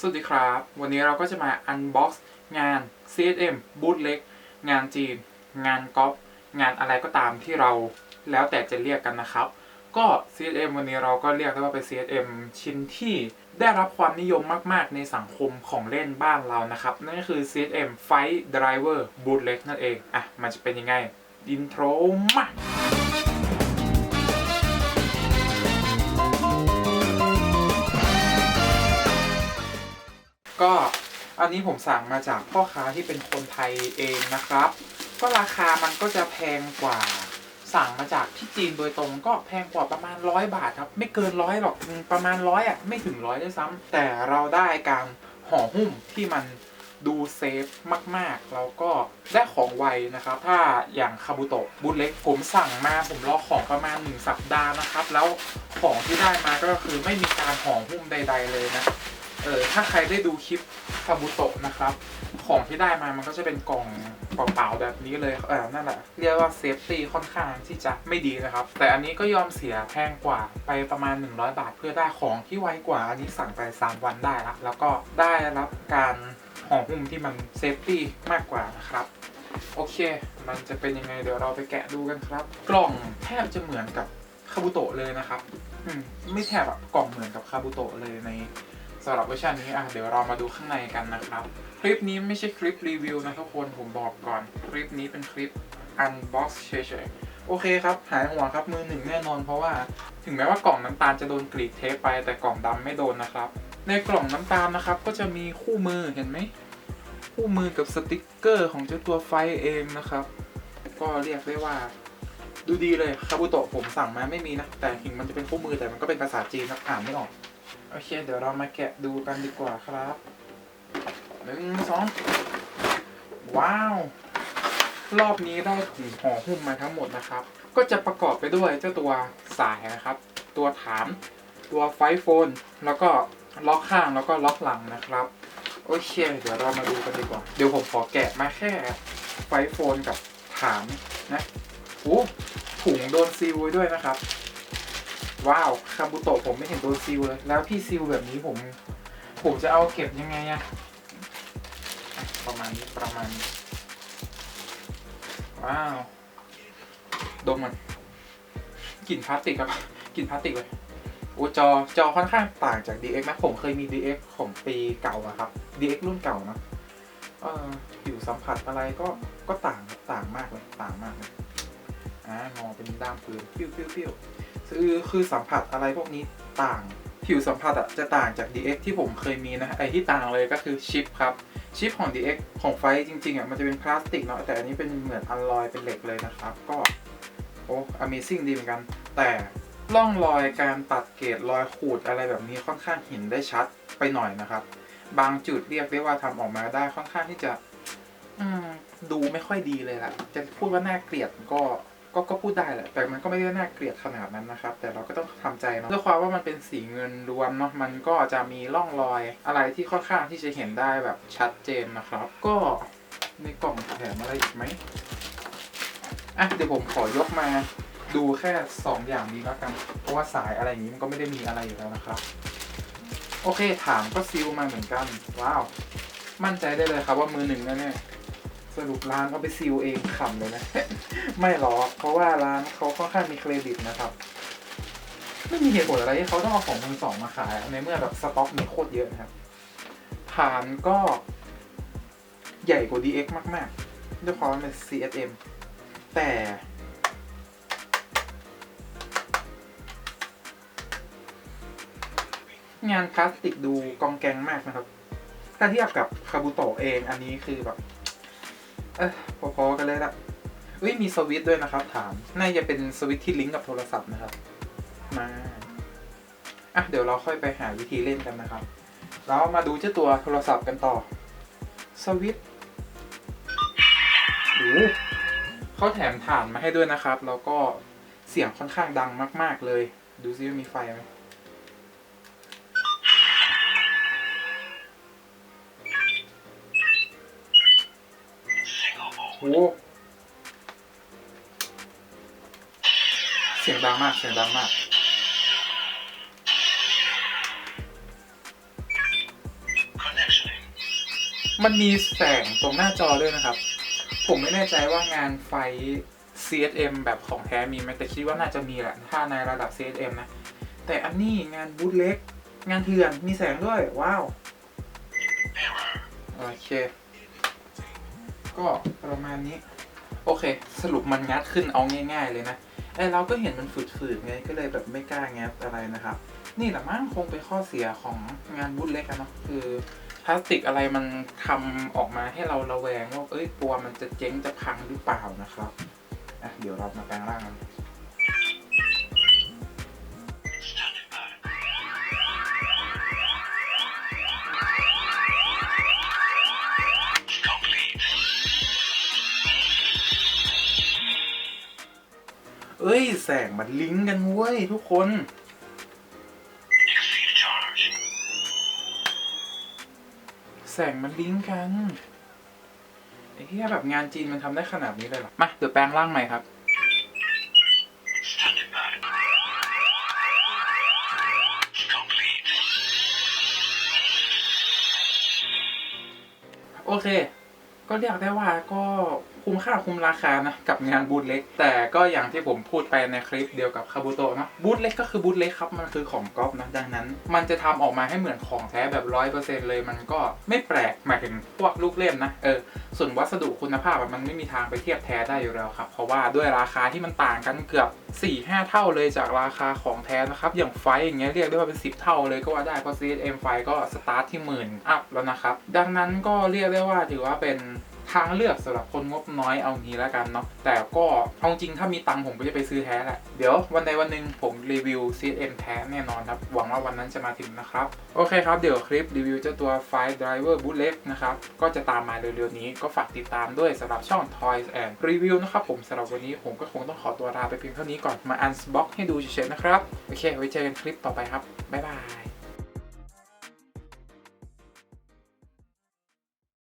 สวัสดีครับ วันนี้เราก็จะมา unbox งาน CSM บูธเล็ก งานจีน งานก๊อปงานอะไรก็ตามที่เราแล้วแต่จะเรียกกันนะครับ ก็ CSM วันนี้เราก็เรียกได้ว่าเป็น CSM ชิ้นที่ได้รับความนิยมมาก ๆ ในสังคมของเล่นบ้านเรานะครับ นั่นก็คือ CSM Fight Driver Bootleg นั่นเอง อะ มันจะเป็นยังไงอินโทรมา ก็อันนี้ผมสั่งมาจากพ่อค้าที่เป็นคนไทยเองนะครับ ก็ราคามันก็จะแพงกว่า สั่งมาจากที่จีนโดยตรงก็แพงกว่าประมาณร้อยบาทครับ ไม่เกินร้อยหรอกประมาณร้อยอะไม่ถึงร้อยด้วยซ้ำแต่เราได้การห่อหุ้มที่มันดูเซฟมากๆ แล้วก็ได้ของไวนะครับ ถ้าอย่างคาบุโตะบูทเล็กผมสั่งมาผมรอของประมาณหนึ่งสัปดาห์นะครับ แล้วของที่ได้มาก็คือไม่มีการห่อหุ้มใด ๆ เลยนะ เออถ้าใครได้ดูคลิปคาบุโตะนะครับ ของที่ได้มามันก็จะเป็นกล่องเปล่าๆแบบนี้เลยเออนั่นแหละเรียกว่าเซฟตี้ค่อนข้างที่จะไม่ดีนะครับ แต่อันนี้ก็ยอมเสียแพงกว่าไปประมาณ 100 บาทเพื่อได้ของที่ไวกว่า อันนี้สั่งไป 3 วันได้ละแล้วก็ได้รับการห่อหุ้มที่มันเซฟตี้มากกว่านะครับโอเค มันจะเป็นยังไงเดี๋ยวเราไปแกะดูกันครับ กล่องแทบจะเหมือนกับคาบุโตะเลยนะครับ อืม ไม่แทบอะกล่องเหมือนกับคาบุโตะเลยใน สำหรับเวอร์ชันนี้อะเดี๋ยวเรามาดูข้างในกันนะครับ คลิปนี้ไม่ใช่คลิปรีวิวนะทุกคนผมบอกก่อนคลิปนี้เป็นคลิป unbox เฉยๆโอเคครับ หายห่วงครับมือหนึ่งแน่นอนเพราะว่า ถึงแม้ว่ากล่องน้ำตาลจะโดนกรีดเทปไปแต่กล่องดำไม่โดนนะครับ ในกล่องน้ำตาลนะครับก็จะมีคู่มือเห็นไหมคู่มือกับสติกเกอร์ของเจ้าตัวไฟเองนะครับ ก็เรียกได้ว่าดูดีเลยคาบุโตะผมสั่งมาไม่มีนะ แต่ถึงมันจะเป็นคู่มือแต่มันก็เป็นภาษาจีนครับอ่านไม่ออก โอเค เดี๋ยวเรามาแกะดูกันดีกว่าครับหนึ่งสองว้าว รอบนี้ได้ถุงห่อหุ้มมาทั้งหมดนะครับ ก็จะประกอบไปด้วยเจ้าตัวสายนะครับ ตัวฐาน ตัวไฟโฟน แล้วก็ล็อกข้างแล้วก็ล็อกหลังนะครับ โอเค เดี๋ยวเรามาดูกันดีกว่า เดี๋ยวผมขอแกะมาแค่ไฟโฟนกับฐานนะโอ้ถุงโดนซีลไว้ด้วยนะครับ ว้าวคาบุโตะผมไม่เห็นโดนซีลเลย แล้วพี่ซีลแบบนี้ผม ผมจะเอาเก็บยังไงอะประมาณนี้ประมาณนี้ว้าวดมมันกลิ่นพลาสติกครับกลิ่นพลาสติกเลยโอจอจอค่อนข้างต่างจาก DX นะผมเคยมี DX ของปีเก่าอะครับ DX รุ่นเก่านะเออผิวสัมผัสอะไรก็ก็ต่างต่างมากเลยต่างมากเลยอ่างอเป็นด้ามปืนปิ้วปิ้วปิ้ว คือคือสัมผัสอะไรพวกนี้ต่าง ผิวสัมผัสอะจะต่างจาก DX ที่ผมเคยมีนะไอที่ต่างเลยก็คือชิปครับชิปของ DX ของไฟจริงๆอะมันจะเป็นพลาสติกเนาะแต่อันนี้เป็นเหมือนอลลอยเป็นเหล็กเลยนะครับ ก็โอ้ Amazing ดีเหมือนกัน แต่ร่องรอยการตัดเกรดรอยขูดอะไรแบบนี้ค่อนข้างเห็นได้ชัดไปหน่อยนะครับ บางจุดเรียกได้ว่าทำออกมาได้ค่อนข้างที่จะ อืมดูไม่ค่อยดีเลยล่ะ จะพูดว่าน่าเกลียดก็ ก็ก็พูดได้แหละ แต่มันก็ไม่ได้น่าเกลียดขนาดนั้นนะครับ แต่เราก็ต้องทำใจเนาะด้วยความว่ามันเป็นสีเงินรวมเนาะ มันก็จะมีร่องรอยอะไรที่ค่อนข้างที่จะเห็นได้แบบชัดเจนนะครับ ก็ในกล่องแถมอะไรอีกไหมอะเดี๋ยวผมขอยกมาดูแค่สองอย่างนี้แล้วกัน เพราะว่าสายอะไรอย่างนี้มันก็ไม่ได้มีอะไรอยู่แล้วนะครับ โอเคถามก็ซิลมาเหมือนกัน ว้าว มั่นใจได้เลยครับว่ามือหนึ่งแน่ๆ สรุปร้านเขาไปซิลเองขำเลยนะ ไม่หรอกเพราะว่าร้านเขาค่อนข้างมีเครดิตนะครับ ไม่มีเหตุผลอะไรที่เขาต้องเอาของมือสองมาขายในเมื่อแบบสต็อกมีโคตรเยอะนะครับฐานก็ใหญ่กว่า DX มากๆด้วยความเป็น CSM แต่งานพลาสติกดูกองแกงมากนะครับ ถ้าเทียบกับคาบุโตะเองอันนี้คือแบบ เออพอๆกันเลยละเฮ้ยมีสวิตด้วยนะครับ ถาม น่าจะเป็นสวิตที่ลิงก์กับโทรศัพท์นะครับ มาอะเดี๋ยวเราค่อยไปหาวิธีเล่นกันนะครับ แล้วมาดูเจ้าตัวโทรศัพท์กันต่อ สวิตโอ้เขาแถมฐานมาให้ด้วยนะครับ แล้วก็เสียงค่อนข้างดังมาก ๆ เลย ดูซิว่ามีไฟไหม โหเสียงดังมาก เสียงดังมากมันมีแสงตรงหน้าจอด้วยนะครับ ผมไม่แน่ใจว่างานไฟ CSM แบบของแท้มีไหมแต่คิดว่าน่าจะมีแหละ ถ้าในระดับ CSM นะ แต่อันนี้งานบูธเล็ก งานเถื่อน มีแสงด้วย ว้าว โอเค ก็ประมาณนี้ โอเค สรุปมันงัดขึ้นเอาง่าย ๆ เลยนะไอเราก็เห็นมันฝืดๆไงก็เลยแบบไม่กล้างัดอะไรนะครับ นี่แหละมั้งคงเป็นข้อเสียของงานบุ้นเล็กเนาะคือพลาสติกอะไรมันทำออกมาให้เราระแวงว่าเอ้ยกลัวมันจะเจ๊งจะพังหรือเปล่านะครับอะเดี๋ยวเรามาแปลงร่างกัน แสงมันลิงก์กันเว้ยทุกคน แสงมันลิงก์กันไอ้เหี้ยแบบงานจีนมันทำได้ขนาดนี้เลยเหรอ มาเดี๋ยวแปลงร่างใหม่ครับ โอเค ก็เรียกได้ว่าก็คุ้มค่าคุ้มราคานะกับงานบูธเล็ก แต่ก็อย่างที่ผมพูดไปในคลิปเดียวกับคาบุโตะนะบูธเล็กก็คือบูธเล็กครับมันคือของก๊อปนะดังนั้น มันจะทำออกมาให้เหมือนของแท้แบบร้อยเปอร์เซ็นเลยมันก็ไม่แปลกหมายถึงพวกลูกเล่มนะเออส่วนวัสดุคุณภาพมันไม่มีทางไปเทียบแท้ได้อยู่แล้วครับเพราะว่าด้วยราคาที่มันต่างกันเกือบ 4-5 เท่าเลยจากราคาของแท้นะครับอย่างไฟอย่างเงี้ยเรียกได้ว่าเป็น 10 เท่าเลยก็ว่าได้เพราะ CSM ไฟก็สตาร์ทที่หมื่นอัพแล้วนะครับดังนั้นก็เรียกได้ว่าถือว่าเป็น ทางเลือกสำหรับคนงบน้อยเอางี้แล้วกันเนาะแต่ก็เอาจริงถ้ามีตังค์ผมก็จะไปซื้อแท้แหละเดี๋ยววันใดวันหนึ่งผมรีวิว CSM แท้แน่นอนครับหวังว่าวันนั้นจะมาถึงนะครับ โอเคครับ เดี๋ยวคลิปรีวิวเจ้าตัว f i Driver Bootleg นะครับ ก็จะตามมาเร็วๆนี้ก็ฝากติดตามด้วยสำหรับช่อง Toys and Review นะครับผมสำหรับวันนี้ผมก็คงต้องขอตัวลาไปเพียงเท่านี้ก่อนมา unbox ให้ดูเฉยๆนะครับ โอเค ไว้เจอกันคลิปต่อไปครับ บ๊ายบาย